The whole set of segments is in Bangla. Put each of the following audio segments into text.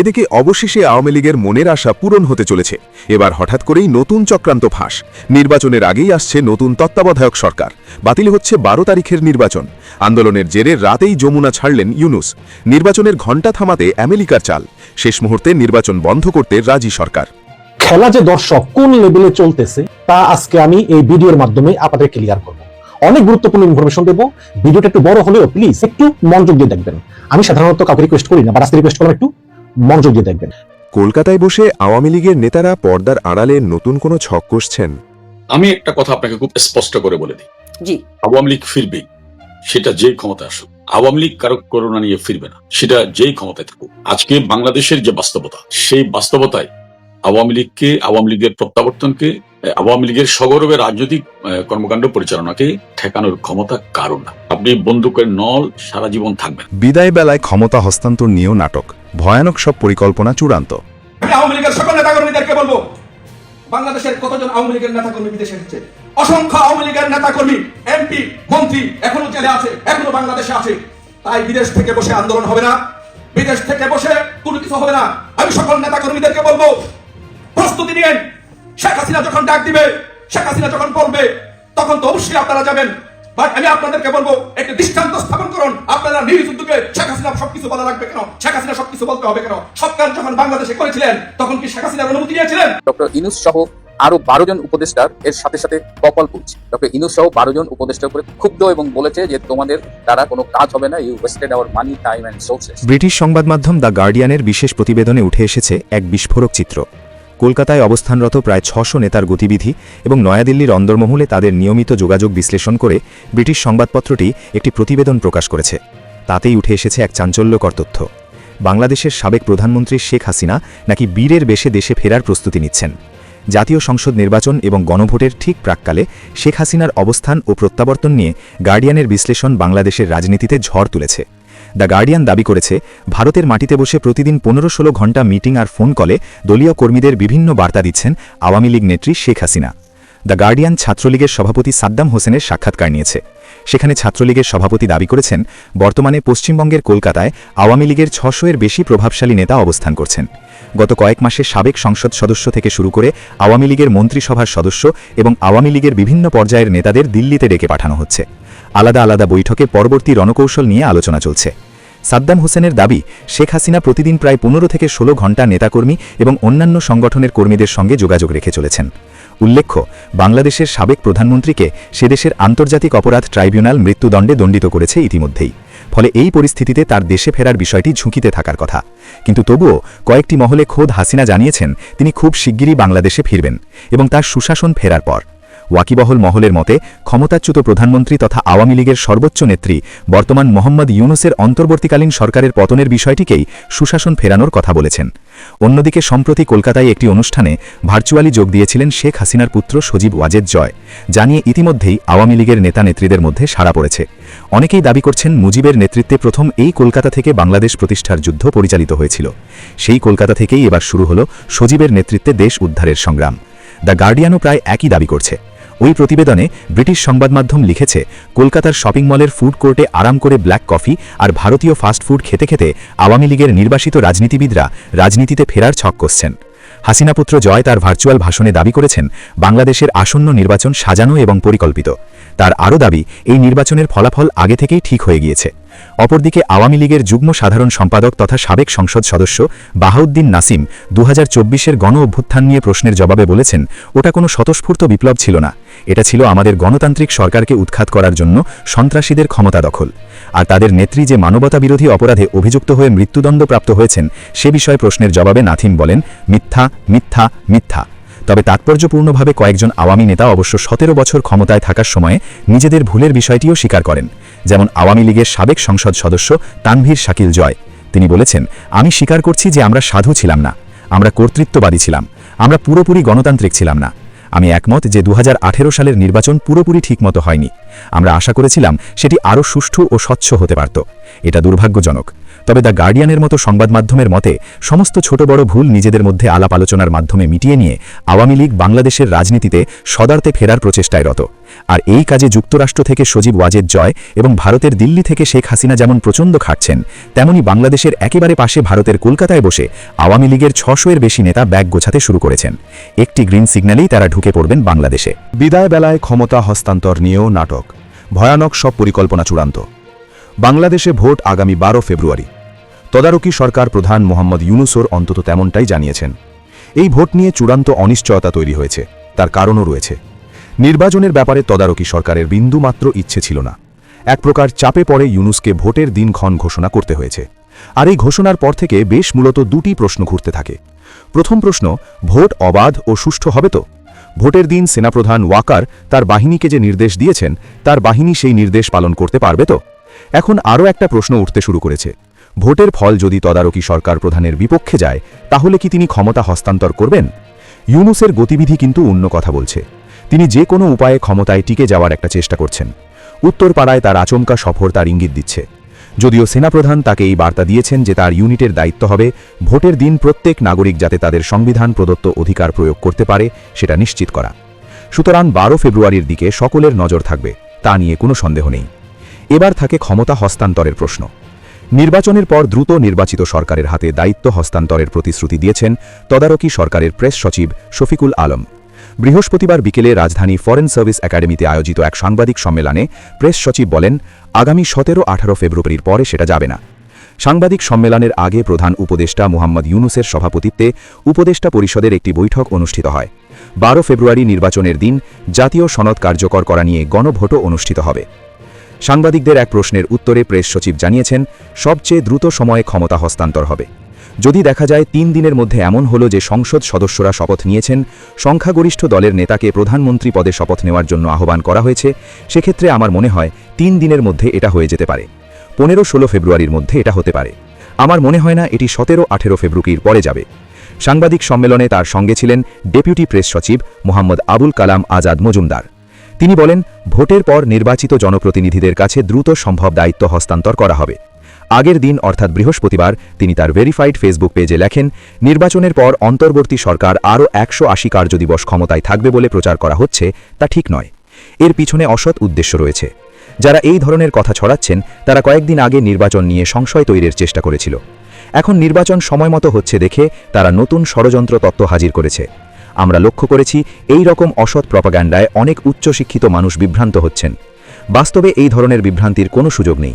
এদিকে অবশেষে আওয়ামী লীগের মনের আশা পূরণ হতে চলেছে। এবার হঠাৎ করেই নতুন চক্রান্ত ফাঁস। নির্বাচনের আগেই আসছে নতুন তত্ত্বাবধায়ক সরকার। বাতিল হচ্ছে বারো তারিখের নির্বাচন। আন্দোলনের জেরে রাতেই যমুনা ছাড়লেন ইউনুস। নির্বাচনের ঘণ্টা থামাতে আমেরিকার চাল। শেষ মুহূর্তে নির্বাচন বন্ধ করতে রাজি সরকার। খেলা যে দর্শক কোন লেভেলে চলতেছে, তা আজকে আমি এই ভিডিওর মাধ্যমে আপনাদের ক্লিয়ার করব। অনেক গুরুত্বপূর্ণ ইনফরমেশন দেবো। ভিডিওটা একটু বড় হলেও প্লিজ একটু মনোযোগ দিয়ে দেখবেন। আমি সাধারণত কাউকে রিকোয়েস্ট করি না বা আজকে রিকোয়েস্ট করলাম একটু মনোযোগ দিয়ে দেখবেন। কলকাতায় বসে আওয়ামী লীগের নেতারা পর্দার আড়ালে নতুন কোনো ছক কষছেন আমি একটা কথা আপনাকে খুব স্পষ্ট করে বলে দিই। জি। আওয়ামী লীগ ফিরবে সেটা যেই ক্ষমতা আসুক। আওয়ামী লীগ কারও করোনা নিয়ে ফিরবে না সেটা যেই ক্ষমতায় থাকুক। আজকে বাংলাদেশের যে বাস্তবতা সেই বাস্তবতায় আওয়ামী লীগকে আওয়ামী লীগের প্রত্যাবর্তনকে আওয়ামী লীগের সগর্বে রাজনৈতিক আহ, কর্মকাণ্ড পরিচালনাকে ঠেকানোর ক্ষমতা কারণ না। আপনি বন্দুকের নল সারা জীবন থাকবেন। বিদায় বেলায় ক্ষমতা হস্তান্তর নিয়েও নাটক। ভয়ানক সব পরিকল্পনা চূড়ান্ত। আওয়ামী লীগের সকল বলব, বাংলাদেশের কতজন আওয়ামী লীগের বিদেশে এসেছে অসংখ্য আওয়ামী লীগের এমপি মন্ত্রী এখনও জেলে আছে, এখনও বাংলাদেশে আছে। তাই বিদেশ থেকে বসে আন্দোলন হবে না, বিদেশ থেকে বসে কোনো কিছু হবে না। আমি সকল নেতাকর্মীদেরকে বলব, প্রস্তুতি নিয়েন। শেখ হাসিনা যখন ডাক দিবে, শেখ হাসিনা যখন বলবে, তখন তো অবশ্যই আপনারা যাবেন। বাট আমি আপনাদেরকে বলব একটি দৃষ্টান্ত স্থাপন করুন। আপনারা নিজ উদ্যোগে শেখ হাসিনা সবকিছু বলা লাগবে কেন? শেখ হাসিনা সবকিছু বলতে হবে কেন? সরকার যখন বাংলাদেশে করেছিলেন তখন কি শেখ হাসিনার অনুমতি নিয়েছিলেন? ডক্টর ইনুস সহ আরও বারো জন উপদেষ্টার এর সাথে সাথে কপাল ডক্টর ইনুস সহ বারো জন উপদেষ্টার উপরে ক্ষুব্ধ এবং বলেছে যে তোমাদের দ্বারা কোনো কাজ হবে না you wasted our money time and sources British সংবাদ মাধ্যম দ্য গার্ডিয়ানের বিশেষ প্রতিবেদনে উঠে এসেছে এক বিস্ফোরক চিত্র। কলকাতায় অবস্থানরত প্রায় ছশো নেতার গতিবিধি এবং নয়াদিল্লির অন্দরমহলে তাদের নিয়মিত যোগাযোগ বিশ্লেষণ করে ব্রিটিশ সংবাদপত্রটি একটি প্রতিবেদন প্রকাশ করেছে। তাতেই উঠে এসেছে এক চাঞ্চল্যকর তথ্য। বাংলাদেশের সাবেক প্রধানমন্ত্রী শেখ হাসিনা নাকি বীরের বেশে দেশে ফেরার প্রস্তুতি নিচ্ছেন। জাতীয় সংসদ নির্বাচন এবং গণভোটের ঠিক প্রাককালে শেখ হাসিনার অবস্থান ও প্রত্যাবর্তন নিয়ে গার্ডিয়ানের বিশ্লেষণ বাংলাদেশের রাজনীতিতে ঝড় তুলেছে। দ্য গার্ডিয়ান দাবি করেছে, ভারতের মাটিতে বসে প্রতিদিন পনেরো ষোলো ঘণ্টা মিটিং আর ফোন কলে দলীয় কর্মীদের বিভিন্ন বার্তা দিচ্ছেন আওয়ামী লীগ নেত্রী শেখ হাসিনা। দ্য গার্ডিয়ান ছাত্রলীগের সভাপতি সাদ্দাম হোসেনের সাক্ষাৎকার নিয়েছে। সেখানে ছাত্রলীগের সভাপতি দাবি করেছেন, বর্তমানে পশ্চিমবঙ্গের কলকাতায় আওয়ামী লীগের ছশো এর বেশি প্রভাবশালী নেতা অবস্থান করছেন। গত কয়েক মাসে সাবেক সংসদ সদস্য থেকে শুরু করে আওয়ামী লীগের মন্ত্রিসভার সদস্য এবং আওয়ামী লীগের বিভিন্ন পর্যায়ের নেতাদের দিল্লিতে ডেকে পাঠানো হচ্ছে। আলাদা আলাদা বৈঠকে পরবর্তী রণকৌশল নিয়ে আলোচনা চলছে। সাদ্দাম হোসেনের দাবি, শেখ হাসিনা প্রতিদিন প্রায় পনেরো থেকে ষোলো ঘণ্টা নেতাকর্মী এবং অন্যান্য সংগঠনের কর্মীদের সঙ্গে যোগাযোগ রেখে চলেছেন। উল্লেখ্য, বাংলাদেশের সাবেক প্রধানমন্ত্রীকে সে দেশের আন্তর্জাতিক অপরাধ ট্রাইব্যুনাল মৃত্যুদণ্ডে দণ্ডিত করেছে ইতিমধ্যেই। ফলে এই পরিস্থিতিতে তার দেশে ফেরার বিষয়টি ঝুঁকিতে থাকার কথা। কিন্তু তবুও কয়েকটি মহলে খোদ হাসিনা জানিয়েছেন, তিনি খুব শিগগিরই বাংলাদেশে ফিরবেন এবং তার সুশাসন ফেরার পর। ওয়াকিবহল মহলের মতে, ক্ষমতাচ্যুত প্রধানমন্ত্রী তথা আওয়ামী লীগের সর্বোচ্চ নেত্রী বর্তমান মোহাম্মদ ইউনুসের অন্তর্বর্তীকালীন সরকারের পতনের বিষয়টিকেই সুশাসন ফেরানোর কথা বলেছেন। অন্যদিকে, সম্প্রতি কলকাতায় একটি অনুষ্ঠানে ভার্চুয়ালি যোগ দিয়েছিলেন শেখ হাসিনার পুত্র সজীব ওয়াজেদ জয় জানিয়ে ইতিমধ্যেই আওয়ামী লীগের নেতা নেত্রীদের মধ্যে সাড়া পড়েছে। অনেকেই দাবি করছেন, মুজিবের নেতৃত্বে প্রথম এই কলকাতা থেকে বাংলাদেশ প্রতিষ্ঠার যুদ্ধ পরিচালিত হয়েছিল। সেই কলকাতা থেকেই এবার শুরু হল সজীবের নেতৃত্বে দেশ উদ্ধারের সংগ্রাম। দ্য গার্ডিয়ানও প্রায় একই দাবি করছে। ওই প্রতিবেদনে ব্রিটিশ সংবাদমাধ্যম লিখেছে, কলকাতার শপিং মলের ফুড কোর্টে আরাম করে ব্ল্যাক কফি আর ভারতীয় ফাস্ট ফুড খেতে খেতে আওয়ামী লীগের নির্বাসিত রাজনীতিবিদরা রাজনীতিতে ফেরার ছক কষছেন হাসিনাপুত্র জয় তার ভার্চুয়াল ভাষণে দাবি করেছেন, বাংলাদেশের আসন্ন নির্বাচন সাজানো এবং পরিকল্পিত। তার আরও দাবি, এই নির্বাচনের ফলাফল আগে থেকেই ঠিক হয়ে গিয়েছে। অপরদিকে আওয়ামী লীগের যুগ্ম সাধারণ সম্পাদক তথা সাবেক সংসদ সদস্য বাহাউদ্দিন নাসিম দু হাজার গণ অভ্যুত্থান নিয়ে প্রশ্নের জবাবে বলেছেন, ওটা কোনো স্বতঃস্ফূর্ত বিপ্লব ছিল না। এটা ছিল আমাদের গণতান্ত্রিক সরকারকে উৎখাত করার জন্য সন্ত্রাসীদের ক্ষমতা দখল। আর তাদের নেত্রী যে মানবতা বিরোধী অপরাধে অভিযুক্ত হয়ে মৃত্যুদণ্ডপ্রাপ্ত হয়েছেন, সে বিষয়ে প্রশ্নের জবাবে নাথিম বলেন, মিথ্যা মিথ্যা মিথ্যা। তবে তাৎপর্যপূর্ণভাবে কয়েকজন আওয়ামী নেতা অবশ্য সতেরো বছর ক্ষমতায় থাকার সময়ে নিজেদের ভুলের বিষয়টিও স্বীকার করেন। যেমন আওয়ামী লীগের সাবেক সংসদ সদস্য তানভীর শাকিল জয়। তিনি বলেছেন, আমি স্বীকার করছি যে আমরা সাধু ছিলাম না। আমরা কর্তৃত্ববাদী ছিলাম। আমরা পুরোপুরি গণতান্ত্রিক ছিলাম না। আমি একমত যে দু হাজার আঠেরো সালের নির্বাচন পুরোপুরি ঠিকমতো হয়নি। আমরা আশা করেছিলাম সেটি আরও সুষ্ঠু ও স্বচ্ছ হতে পারত। এটা দুর্ভাগ্যজনক। তবে দ্য গার্ডিয়ানের মতো সংবাদ মাধ্যমের মতে, সমস্ত ছোট বড় ভুল নিজেদের মধ্যে আলাপ আলোচনার মাধ্যমে মিটিয়ে নিয়ে আওয়ামী লীগ বাংলাদেশের রাজনীতিতে সদার্থে ফেরার প্রচেষ্টায় রত। আর এই কাজে যুক্তরাষ্ট্র থেকে সজীব ওয়াজেদ জয় এবং ভারতের দিল্লি থেকে শেখ হাসিনা যেমন প্রচণ্ড খাটছেন, তেমনি বাংলাদেশের একেবারে পাশে ভারতের কলকাতায় বসে আওয়ামী লীগের ছশো এর বেশি নেতা ব্যাগ গোছাতে শুরু করেছেন। একটি গ্রিন সিগন্যালেই তারা ঢুকে পড়বেন বাংলাদেশে। বিদায় বেলায় ক্ষমতা হস্তান্তর নিয়েও নাটক। ভয়ানক সব পরিকল্পনা চূড়ান্ত। বাংলাদেশে ভোট আগামী বারো ফেব্রুয়ারি। তদারকি সরকার প্রধান মোহাম্মদ ইউনুসোর অন্তত তেমনটাই জানিয়েছেন। এই ভোট নিয়ে চূড়ান্ত অনিশ্চয়তা তৈরি হয়েছে, তার কারণও রয়েছে। নির্বাচনের ব্যাপারে তদারকি সরকারের বিন্দুমাত্র ইচ্ছে ছিল না। এক প্রকার চাপে পড়ে ইউনুসকে ভোটের দিনক্ষণ ঘোষণা করতে হয়েছে। আর এই ঘোষণার পর থেকে বেশ মূলত দুটি প্রশ্ন ঘুরতে থাকে। প্রথম প্রশ্ন, ভোট অবাধ ও সুষ্ঠু হবে তো? ভোটের দিন সেনাপ্রধান ওয়াকার তার বাহিনীকে যে নির্দেশ দিয়েছেন, তার বাহিনী সেই নির্দেশ পালন করতে পারবে তো? এখন আরও একটা প্রশ্ন উঠতে শুরু করেছে। ভোটের ফল যদি তদারকি সরকার প্রধানের বিপক্ষে যায়, তাহলে কি তিনি ক্ষমতা হস্তান্তর করবেন? ইউনুসের গতিবিধি কিন্তু অন্য কথা বলছে। তিনি যে কোনো উপায়ে ক্ষমতায় টিকে যাওয়ার একটা চেষ্টা করছেন। উত্তরপাড়ায় তার আচমকা সফর তার ইঙ্গিত দিচ্ছে। যদিও সেনাপ্রধান তাকে এই বার্তা দিয়েছেন যে তার ইউনিটের দায়িত্ব হবে ভোটের দিন প্রত্যেক নাগরিক যাতে তাদের সংবিধান প্রদত্ত অধিকার প্রয়োগ করতে পারে, সেটা নিশ্চিত করা। সুতরাং বারো ফেব্রুয়ারির দিকে সকলের নজর থাকবে, তা নিয়ে কোনো সন্দেহ নেই। এবার থাকে ক্ষমতা হস্তান্তরের প্রশ্ন। নির্বাচনের পর দ্রুত নির্বাচিত সরকারের হাতে দায়িত্ব হস্তান্তরের প্রতিশ্রুতি দিয়েছেন তদারকি সরকারের প্রেস সচিব শফিকুল আলম। বৃহস্পতিবার বিকেলে রাজধানী ফরেন সার্ভিস একাডেমিতে আয়োজিত এক সাংবাদিক সম্মেলনে প্রেস সচিব বলেন, আগামী সতেরো আঠারো ফেব্রুয়ারির পরে সেটা যাবে না। সাংবাদিক সম্মেলনের আগে প্রধান উপদেষ্টা মোহাম্মদ ইউনুসের সভাপতিত্বে উপদেষ্টা পরিষদের একটি বৈঠক অনুষ্ঠিত হয়। বারো ফেব্রুয়ারি নির্বাচনের দিন জাতীয় সনদ কার্যকর করা নিয়ে গণভোটও অনুষ্ঠিত হবে। সাংবাদিকদের এক প্রশ্নের উত্তরে প্রেস সচিব জানিয়েছেন, সবচেয়ে দ্রুত সময়ে ক্ষমতা হস্তান্তর হবে। যদি দেখা যায় তিন দিনের মধ্যে এমন হলো যে সংসদ সদস্যরা শপথ নিয়েছেন, সংখ্যাগরিষ্ঠ দলের নেতাকে প্রধানমন্ত্রী পদে শপথ নেওয়ার জন্য আহ্বান করা হয়েছে, সেক্ষেত্রে আমার মনে হয় তিন দিনের মধ্যে এটা হয়ে যেতে পারে। পনেরো ষোলো ফেব্রুয়ারির মধ্যে এটা হতে পারে। আমার মনে হয় না এটি সতেরো আঠেরো ফেব্রুয়ারির পরে যাবে। সাংবাদিক সম্মেলনে তার সঙ্গে ছিলেন ডেপুটি প্রেস সচিব মোহাম্মদ আবুল কালাম আজাদ মজুমদার। তিনি বলেন, ভোটের পর নির্বাচিত জনপ্রতিনিধিদের কাছে দ্রুত সম্ভব দায়িত্ব হস্তান্তর করা হবে। আগের দিন, অর্থাৎ বৃহস্পতিবার, তিনি তার ভেরিফাইড ফেসবুক পেজে লেখেন, নির্বাচনের পর অন্তর্বর্তী সরকার আরও একশো আশি কার্যদিবস ক্ষমতায় থাকবে বলে প্রচার করা হচ্ছে, তা ঠিক নয়। এর পিছনে অসৎ উদ্দেশ্য রয়েছে। যারা এই ধরনের কথা ছড়াচ্ছেন, তারা কয়েকদিন আগে নির্বাচন নিয়ে সংশয় তৈরির চেষ্টা করেছিল। এখন নির্বাচন সময়মতো হচ্ছে দেখে তারা নতুন ষড়যন্ত্র তত্ত্ব হাজির করেছে। আমরা লক্ষ্য করেছি, এই রকম অসৎ প্রপাগান্ডায় অনেক উচ্চশিক্ষিত মানুষ বিভ্রান্ত হচ্ছেন। বাস্তবে এই ধরনের বিভ্রান্তির কোনো সুযোগ নেই।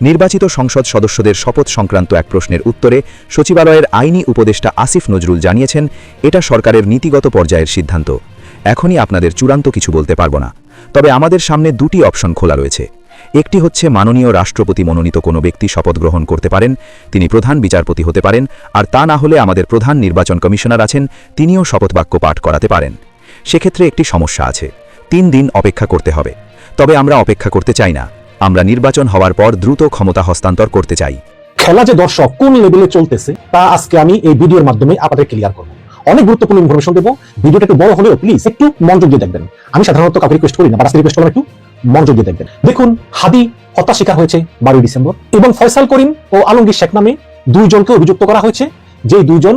নির্বাচিত সংসদ সদস্যদের শপথ সংক্রান্ত এক প্রশ্নের উত্তরে সচিবালয়ের আইনি উপদেষ্টা আসিফ নজরুল জানিয়েছেন, এটা সরকারের নীতিগত পর্যায়ের সিদ্ধান্ত। এখনই আপনাদের চূড়ান্ত কিছু বলতে পারব না। তবে আমাদের সামনে দুটি অপশন খোলা রয়েছে। একটি হচ্ছে মাননীয় রাষ্ট্রপতি মনোনীত কোনো ব্যক্তি শপথ গ্রহণ করতে পারেন, তিনি প্রধান বিচারপতি হতে পারেন, আর তা না হলে আমাদের প্রধান নির্বাচন কমিশনার আছেন, তিনিও শপথ বাক্য পাঠ করাতে পারেন। সেক্ষেত্রে একটি সমস্যা আছে। তিন দিন অপেক্ষা করতে হবে। তবে আমরা অপেক্ষা করতে চাই না। আমরা নির্বাচন হওয়ার পর দ্রুত ক্ষমতা হস্তান্তর করতে চাই। খেলা যে দর্শক কোন লেভেলে চলতেছে, তা আজকে আমি এই ভিডিওর মাধ্যমে আপনাদের ক্লিয়ার করব। অনেক গুরুত্বপূর্ণ ইনফরমেশন দেবো। ভিডিওটা একটু বড় হলেও প্লিজ একটু মনোযোগ দিয়ে দেখবেন। আমি সাধারণত কাউকে রিকোয়েস্ট করি না বাট রিকোয়েস্ট করলাম একটু মনোযোগ দিয়ে দেখবেন। দেখুন, হাদি হত্যা শিকার হয়েছে বারোই ডিসেম্বর এবং ফয়সাল করিম ও আলমগীর শেখ নামে দুইজনকে অভিযুক্ত করা হয়েছে যে দুইজন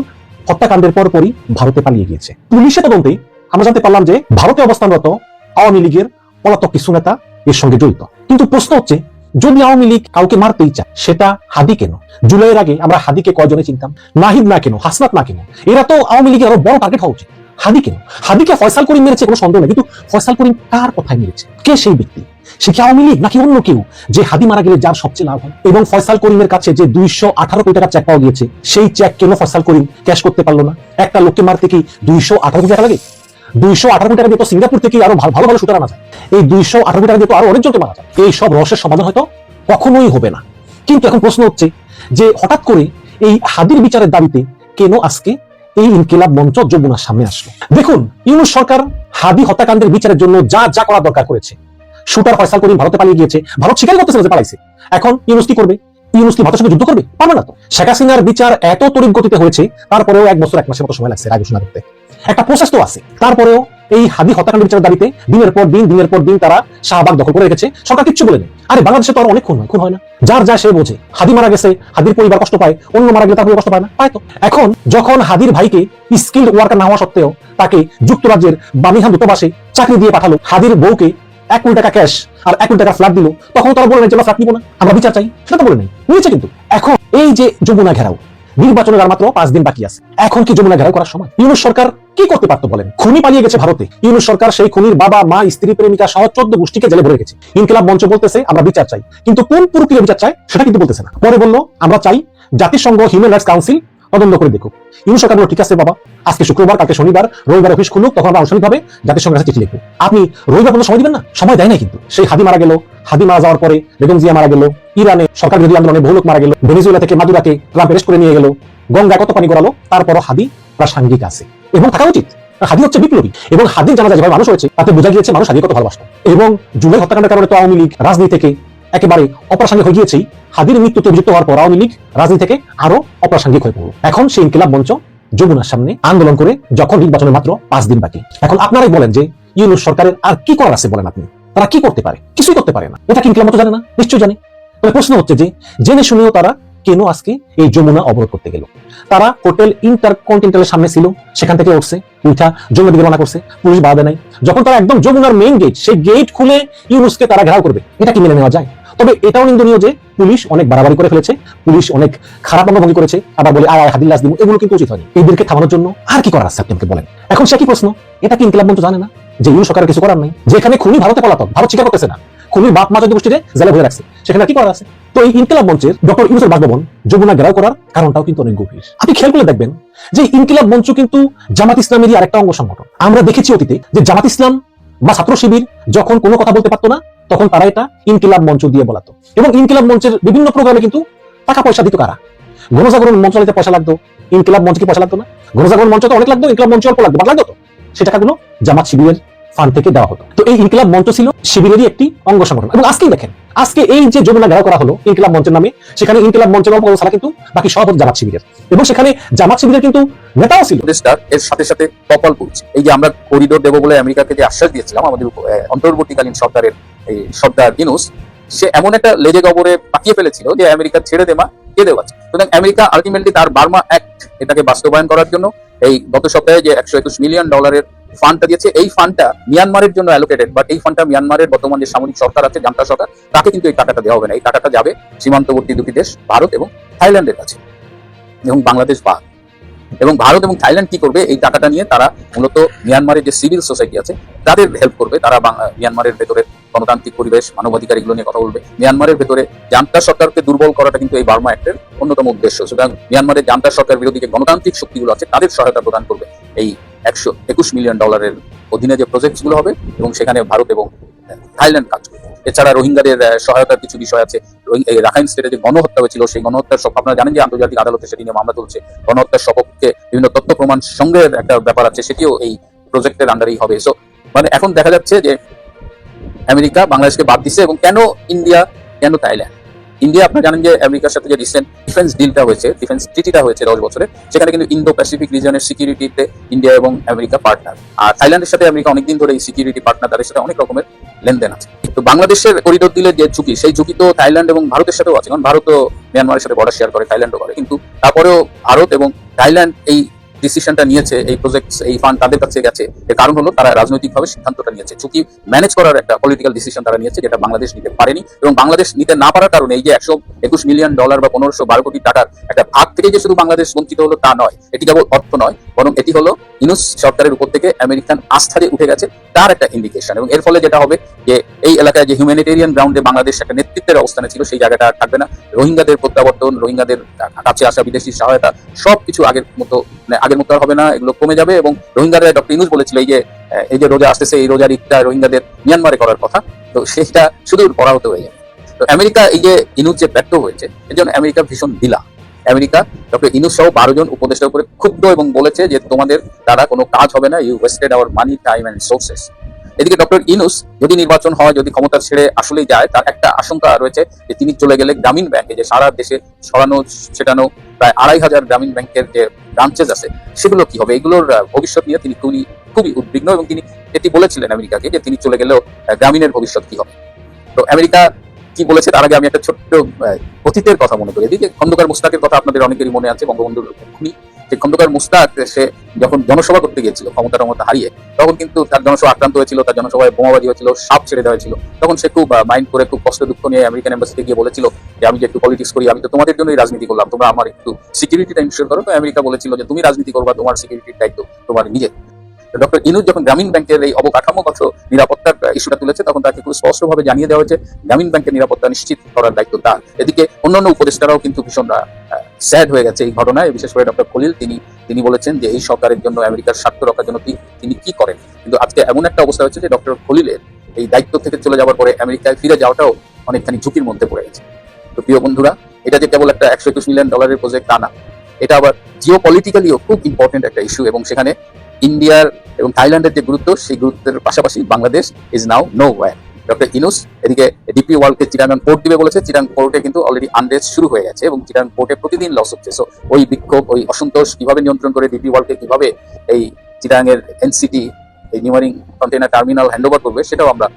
হত্যাকাণ্ডের পরপরই ভারতে পালিয়ে গিয়েছে। পুলিশের তদন্তে আমরা জানতে পারলাম যে ভারতে অবস্থানরত আওয়ামী লীগের পলাতক কিছু নেতা এর সঙ্গে জড়িত। কিন্তু প্রশ্ন হচ্ছে, যদি আওয়ামী লীগ কাউকে মারতেই চায়, সেটা হাদি কেন? জুলাইয়ের আগে আমরা হাদিকে কয়জনে চিনতাম? নাহিদ না কেন? হাসনাত না কেন? এরা তো আওয়ামী লীগের আরও বড় টার্গেট হওয়া উচিত। হাদি কেন? হাদিকে ফয়সাল করিম মেরেছে কোনো সন্দেহ নেই, কিন্তু ফয়সাল করিম কার কথায় মেরেছে? কে সেই ব্যক্তি? সে কি আওয়ামী লীগ নাকি অন্য কেউ যে হাদি মারা গেলে যার সবচেয়ে লাভ হয়? এবং ফয়সাল করিমের কাছে যে দুইশো আঠারো কোটি টাকা চেক পাওয়া গিয়েছে, সেই চেক কেন ফয়সাল করিম ক্যাশ করতে পারল না? একটা লোককে মারতে কি দুইশো আঠারো কোটি টাকা লাগে? দুইশো আঠারো কোটি টাকা সিঙ্গাপুর থেকে আরও ভালো ভালো শুটার আনা যায়। এই দুইশো আঠারো কোটি টাকা দিয়ে তো আরও অনেকজনকে মারা যায়। এই সব রহস্যের সমাধান হয়তো কখনোই হবে না। কিন্তু এখন প্রশ্ন হচ্ছে যে হঠাৎ করে এই হাদির বিচারের দাবিতে কেন আজকে এই ইনকিলাব মঞ্চ যমুনার সামনে আসলো? দেখুন, ইউনুস সরকার হাদি হত্যাকাণ্ডের বিচারের জন্য যা যা করা দরকার করেছে। শুটার ফয়সাল করিম ভারতে পালিয়ে গিয়েছে, ভারত স্বীকার করতেছে যে পালাইছে। এখন ইউনুস কি করবে? ইউনুস কি ভারতের সঙ্গে যুদ্ধ করবে? পারবে না তো। শেখ হাসিনার বিচার এত তড়িৎ গতিতে হয়েছে, তারপরেও এক বছর, এক মাসের মতো সময় লাগছে, রায় ঘোষণা করতে। একটা প্রসেস তো আছে। তারপরেও এই হাদি হত্যাকাণ্ড বিচারের দাবিতে দিনের পর দিন, দিনের পর দিন তারা শাহবাগ দখল করে রেখেছে। সরকার কিচ্ছু বলেনি। আরে, বাংলাদেশে তো আর অনেক খুন হয়। খুন হয় না। যার যা সে বোঝে। হাদি মারা গেছে, হাদির পরিবার কষ্ট পায়, অন্য মারা গেলে তার পরিবার কষ্ট পায় না। পায় তো। এখন যখন হাদির ভাইকে স্কিল্ড ওয়ার্কার না হওয়া সত্ত্বেও তাকে যুক্তরাজ্যের বামিহাম দূতাবাসে চাকরি দিয়ে পাঠালো, হাদির বউকে এক কোটি টাকা ক্যাশ আর এক কোটি টাকা ফ্ল্যাট দিল, তখন তারা বলে নাই যে আমরা ফ্ল্যাট নিবো না। আমরা বিচার চাই। সেটা তো বলে নাই। নিয়েছে কিন্তু। এখন এই যে যমুনা ঘেরাও নির্বাচনের আর মাত্র পাঁচ দিন বাকি আছে। এখন কি যমুনা ঘেরাও করার সময়? ইউনুস সরকার কি করতে পারতো বলেন? খুনি পালিয়ে গেছে ভারতে। ইউনুস সরকার সেই খুনির বাবা, মা, স্ত্রী, প্রেমিকা সহ চোদ্দ গোষ্ঠীকে জেলে ভরে গেছে। ইনকিলাব মঞ্চ বলতেছে, আমরা বিচার চাই। কিন্তু কোন প্রক্রিয়া বিচার চাই সেটা কিন্তু বলতেছে না। পরে বলল, আমরা চাই জাতিসংঘ হিউম্যান রাইটস কাউন্সিল তদন্ত করে দেখুক। ইউনুস সরকার ঠিক আছে বাবা, আজকে শুক্রবার, কালকে শনিবার, রবিবার অফিস খুলুক, তখন আমরা আনুষ্ঠানিকভাবে জাতিসংঘের কাছে চিঠি লিখব। আপনি রবিবার পর্যন্ত সময় দিবেন না? সময় দেয় না কিন্তু। সেই হাদি মারা গেল। হাদি মারা যাওয়ার পরে বেগম জিয়া মারা গেল। ইরানে সরকার বিরোধী আন্দোলনে বহু লোক মারা গেল। ভেনিজুয়েলা থেকে মাদুরাকে ট্রাম্প করে নিয়ে গেল। গঙ্গা কত পানি গড়ালো তারপরও হাদি প্রাসঙ্গিক আছে। এবং থাকা উচিত। হাদি হচ্ছে বিপ্লবী। এবং হাদির জানা যায় মানুষ হয়েছে, তাতে বোঝা গিয়েছে মানুষ হাদিকে কত ভালোবাসত। এবং জুলাই হত্যাকাণ্ডের কারণে তো আওয়ামী লীগ রাজনীতি থেকে একেবারে অপ্রাসঙ্গিক হয়ে গিয়েছেই। হাদির মৃত্যুতে অভিযুক্ত হওয়ার পর আওয়ামী লীগ রাজনীতি থেকে আরও অপ্রাসঙ্গিক হয়ে পড়ল। এখন সেই ইনকিলাব মঞ্চ যমুনার সামনে আন্দোলন করে যখন নির্বাচনের মাত্র পাঁচ দিন বাকি। এখন আপনারাই বলেন যে ইউনুস সরকারের আর কি করার আছে বলেন আপনি? তারা কি করতে পারে? কিছুই করতে পারে না। এটা কি মঞ্চ জানে না? নিশ্চয়ই জানে। তবে প্রশ্ন হচ্ছে যে, জেনে শুনেও তারা কেন আজকে এই যমুনা অবরোধ করতে গেল? তারা হোটেল ইন্টারকন্টিনেন্টালের সামনে ছিল, সেখান থেকে উঠছে, উঠা যমুনা দিকে রওনা করছে, পুলিশ বাধা নাই যখন তারা একদম যমুনার মেইন গেট সেই গেট খুলে ইউনুসকে তারা ঘেরাও করবে। এটা কি মেনে নেওয়া যায়? তবে এটাও নিন্দনীয় যে, পুলিশ অনেক বাড়াবাড়ি করে ফেলেছে, পুলিশ অনেক খারাপ অঙ্গভঙ্গি করেছে, আবার বলে, আয় আয় হাদিল্লাস দিব। এগুলো কিন্তু উচিত হয়নি। এদেরকে থামানোর জন্য আর কি করার আছে, আপনি আমাকে বলেন। এখন সে কি প্রশ্ন? এটা কি ইনকিলাব মঞ্চ জানে না? যে ইউনুস সরকারের কিছু করার নাই, যেখানে খুনি ভারতে পলাতক, ভারত স্বীকার করতেছে না। খুনির বাপ মা যদি গোষ্ঠীতে জেলে ভরে রাখছে, সেখানে কি করার আছে? তো এই ইনকিলাব মঞ্চের ডক্টর ইউনুসের বাসভবন যমুনা ঘেরাও করার কারণটাও কিন্তু অনেক গভীর। আপনি খেয়াল করে দেখবেন যে ইনকিলাব মঞ্চ কিন্তু জামাত ইসলামেরই আরেকটা অঙ্গ সংগঠন। আমরা দেখেছি অতীতে যে জামাত ইসলাম বা ছাত্র শিবির যখন কোনো কথা বলতে পারতো না, তখন তারা এটা ইনকিলাব মঞ্চ দিয়ে বলাতো। এবং ইনকিলাব মঞ্চের বিভিন্ন প্রোগ্রামে কিন্তু টাকা পয়সা দিত কারা? গণজাগরণ মঞ্চ চালাতে পয়সা লাগতো, ইনকিলাব মঞ্চ কি পয়সা লাগতো না? গণজাগরণ মঞ্চ তো অনেক লাগতো, ইনকিলাব মঞ্চ অল্প লাগতো লাগতো তো। সে টাকাগুলো জামাত শিবিরের ফান্ড থেকে দেওয়া হতো। তো এই ইনকিলাব মঞ্চ ছিল শিবিরেরই একটি অঙ্গ সংগঠন। এবং আজকেই দেখেন, আজকে এই যে যমুনা ঘেরাও করা হলো ইনকিলাব মঞ্চের নামে, সেখানে ইনকিলাব মঞ্চের অল্প ছাড়া কিন্তু বাকি সব জামাত শিবিরের। এবং সেখানে জামাত শিবিরের কিন্তু নেতাও ছিল। এর সাথে সাথে কপাল পড়ছে এই যে আমরা করিডোর দেবো বলে আমেরিকাকে যে আশ্বাস দিয়েছিলাম, আমাদের অন্তর্বর্তীকালীন সরকারের এই সর্দার ইনুস সে এমন একটা লেজে গবরে পাকিয়ে ফেলেছিল যে আমেরিকা ছেড়ে দেমা কে দেওয়া সুতরাং আমেরিকা আলটিমেটলি তার বার্মা অ্যাক্ট এটাকে বাস্তবায়ন করার জন্য এই গত সপ্তাহে যে একশো একুশ মিলিয়ন ডলারের ফান্ডটা দিয়েছে, এই ফান্ডটা মিয়ানমারের জন্য অ্যালোকেটেড বাট এই ফান্ডটা মিয়ানমারের বর্তমান যে সামরিক সরকার আছে জান্তা সরকার, তাকে কিন্তু এই টাকাটা দেওয়া হবে না। এই টাকাটা যাবে সীমান্তবর্তী দুটি দেশ, ভারত এবং থাইল্যান্ডের কাছে। এবং বাংলাদেশ বাদ এবং ভারত এবং থাইল্যান্ড কি করবে, এই টাকাটা নিয়ে তারা মূলত মিয়ানমারের যে সিভিল সোসাইটি আছে, তাদের হেল্প করবে। তারা মিয়ানমারের ভেতরে গণতান্ত্রিক পরিবেশ মানবাধিকার এগুলো নিয়ে কথা বলবে। মিয়ানমারের ভেতরে জান্তা সরকারকে দুর্বল করাটা কিন্তু এই বার্মা অ্যাক্টের অন্যতম উদ্দেশ্য। সুতরাং মিয়ানমারের জান্তা সরকার বিরোধী যে গণতান্ত্রিক শক্তিগুলো আছে, তাদের সহায়তা প্রদান করবে এই একশো একুশ মিলিয়ন ডলারের অধীনে যে প্রজেক্টসগুলো হবে এবং সেখানে ভারত এবং থাইল্যান্ড কাজ এছাড়া রোহিঙ্গাদের সহায়তার কিছু বিষয় আছে। রাখাইন স্টেটে যে গণহত্যা হয়েছিল, সেই গণহত্যার সব আপনারা জানেন যে আন্তর্জাতিক আদালতে সেটি নিয়ে মামলা চলছে গণহত্যার সপক্ষে বিভিন্ন তথ্য প্রমাণ সংগ্রহের একটা ব্যাপার আছে, সেটিও এই প্রজেক্টের আন্ডারেই হবে। সো মানে এখন দেখা যাচ্ছে যে আমেরিকা বাংলাদেশকে বাদ দিচ্ছে এবং কেন ইন্ডিয়া, কেন থাইল্যান্ড? ইন্ডিয়া আপনারা জানেন যে আমেরিকার সাথে যে রিসেন্ট ডিফেন্স ডিলটা হয়েছে ডিফেন্স ট্রিটিটা হয়েছে দশ বছরে, সেখানে কিন্তু ইন্দো প্যাসিফিক রিজনের সিকিউরিটিতে ইন্ডিয়া এবং আমেরিকা পার্টনার আর থাইল্যান্ডের সাথে আমেরিকা অনেকদিন ধরে এই সিকিউরিটি পার্টনার তাদের সাথে অনেক রকমের লেনদেন আছে। তো বাংলাদেশের করিডোর দিলে যে ঝুঁকি, সেই ঝুঁকি তো থাইল্যান্ড এবং ভারতের সাথেও আছে। কারণ ভারতও মিয়ানমারের সাথে বর্ডার শেয়ার করে, থাইল্যান্ডও করে। কিন্তু তারপরেও ভারত এবং থাইল্যান্ড এই ডিসিশনটা নিয়েছে, এই প্রজেক্ট এই ফান্ড তাদের কাছে গেছে, এর কারণ হলো তারা রাজনৈতিকভাবে সিদ্ধান্তটা নিয়েছে। ঝুঁকি ম্যানেজ করার একটা পলিটিক্যাল ডিসিশন তারা নিয়েছে, যেটা বাংলাদেশ নিতে পারেনি এবং বাংলাদেশ নিতে না পারার কারণে এই যে একশো একুশ মিলিয়ন ডলার বা পনেরোশো বারো কোটি টাকার একটা ভাগ থেকে যে শুধু বাংলাদেশ বঞ্চিত হলো তা নয়, এটি কেবল অর্থ নয়, বরং এটি হলো ইনুস সরকারের উপর থেকে আমেরিকান আস্থা উঠে গেছে তার একটা ইন্ডিকেশন এবং এর ফলে যেটা হবে যে এই এলাকায় যে হিউম্যানিটেরিয়ান গ্রাউন্ডে বাংলাদেশ একটা নেতৃত্বের অবস্থানে ছিল, সেই জায়গাটা থাকবে না। রোহিঙ্গাদের প্রত্যাবর্তন, রোহিঙ্গাদের কাছে আসা বিদেশি সহায়তা, সবকিছু আগের মতো মানে আগের মতো আর হবে না, এগুলো কমে যাবে এবং রোহিঙ্গারা ডক্টর ইনুস বলেছিল এই যে এই যে রোজা আসতেছে, এই রোজার ঈদটা রোহিঙ্গাদের মিয়ানমারে করার কথা। তো সেটা শুধু পরাহত হয়ে যাবে তো আমেরিকা এই যে ইনুস যে ব্যর্থ হয়েছে, এর জন্য আমেরিকা ভীষণ দিলা আমেরিকা ডক্টর ইনুস সহ বারো জন উপদেষ্টার উপরে ক্ষুব্ধ এবং বলেছে যে তোমাদের দ্বারা কোনো কাজ হবে না you wasted our money time and sources এদিকে ডক্টর ইনুস যদি নির্বাচন হয়, যদি ক্ষমতা ছেড়ে আসলেই যায়, তার একটা আশঙ্কা রয়েছে যে তিনি চলে গেলে গ্রামীণ ব্যাংকে যে সারা দেশে ছড়ানো, ছেটানো প্রায় আড়াই হাজার গ্রামীণ ব্যাংকের যে ব্রাঞ্চেস আছে, সেগুলো কি হবে? এগুলোর ভবিষ্যৎ নিয়ে তিনি খুবই খুবই উদ্বিগ্ন এবং তিনি এটি বলেছিলেন আমেরিকাকে যে তিনি চলে গেলেও গ্রামীণের ভবিষ্যৎ কি হবে? তো আমেরিকা কি বলেছে তার আগে আমি একটা ছোট্ট অতীতের কথা মনে করি। এদিকে খন্দকার মুস্তাকের কথা আপনাদের অনেকেরই মনে আছে, বঙ্গবন্ধুর খুনি যে খন্দকার মুস্তাক, সে যখন জনসভা করতে গিয়েছিল ক্ষমতা টমতা হারিয়ে, তখন কিন্তু তার জনসভা আক্রান্ত হয়েছিল, তার জনসভায় বোমাবাজি হয়েছিল, সাপ ছেড়ে দেওয়া হয়েছিল। তখন সে খুব মাইন্ড করে খুব কষ্ট দুঃখ নিয়ে আমেরিকান এম্বাসিতে গিয়ে বলেছিল যে, আমি যে একটু পলিটিক্স করি, আমি তো তোমাদের জন্যই রাজনীতি করলাম, তোমরা আমার একটু সিকিউরিটিটা ইনশিওর করো। তো আমেরিকা বলেছিল যে, তুমি রাজনীতি করবা, তোমার সিকিউরিটির দায়িত্ব তোমার নিজের। ডক্টর ইনুজ যখন গ্রামীণ ব্যাংকের এই অবকাঠামোগত নিরাপত্তার ইস্যুটা তুলেছে, তখন তাকে খুব স্পষ্টভাবে জানিয়ে দেওয়া হয়েছে, গ্রামীণ ব্যাংকের নিরাপত্তা নিশ্চিত করার দায়িত্ব তার। এদিকে অন্যান্য উপদেষ্টারাও কিন্তু ভীষণ স্যাড হয়ে গেছে এই ঘটনায়, বিশেষ করে ডক্টর খলিল। তিনি তিনি বলেছেন যে এই সরকারের জন্য আমেরিকার স্বার্থ রক্ষার জন্য তিনি- কি করেন। কিন্তু আজকে এমন একটা অবস্থা হয়েছে যে ডক্টর খলিলের এই দায়িত্ব থেকে চলে যাওয়ার পরে আমেরিকায় ফিরে যাওয়াটাও অনেকখানি ঝুঁকির মধ্যে পড়ে গেছে। তো প্রিয় বন্ধুরা, এটা যে কেবল একটা একশো একুশ মিলিয়ন ডলারের প্রজেক্ট তা না, এটা আবার জিও পলিটিক্যালিও খুব ইম্পর্টেন্ট একটা ইস্যু এবং সেখানে ইন্ডিয়ার এবং থাইল্যান্ডের যে গুরুত্ব, সেই গুরুত্বের পাশাপাশি Bangladesh is now no war doctor Yunus এদিকে ডিপি ওয়ার্ল্ডকে চিটাগাং কোর্ট দিবে বলেছে। চিটাং কোর্টে কিন্তু অলরেডি আন্ডেজ শুরু হয়ে গেছে এবং চিটাং কোর্টে প্রতিদিন লস হচ্ছে। সো ওই বিক্ষোভ, ওই অসন্তোষ কীভাবে নিয়ন্ত্রণ করে ডিপি ওয়ার্ল্ডকে কীভাবে এই চিটাং এর এনসিটি, এই নিউমারিং কন্টেনার টার্মিনাল হ্যান্ড করবে, সেটাও আমরা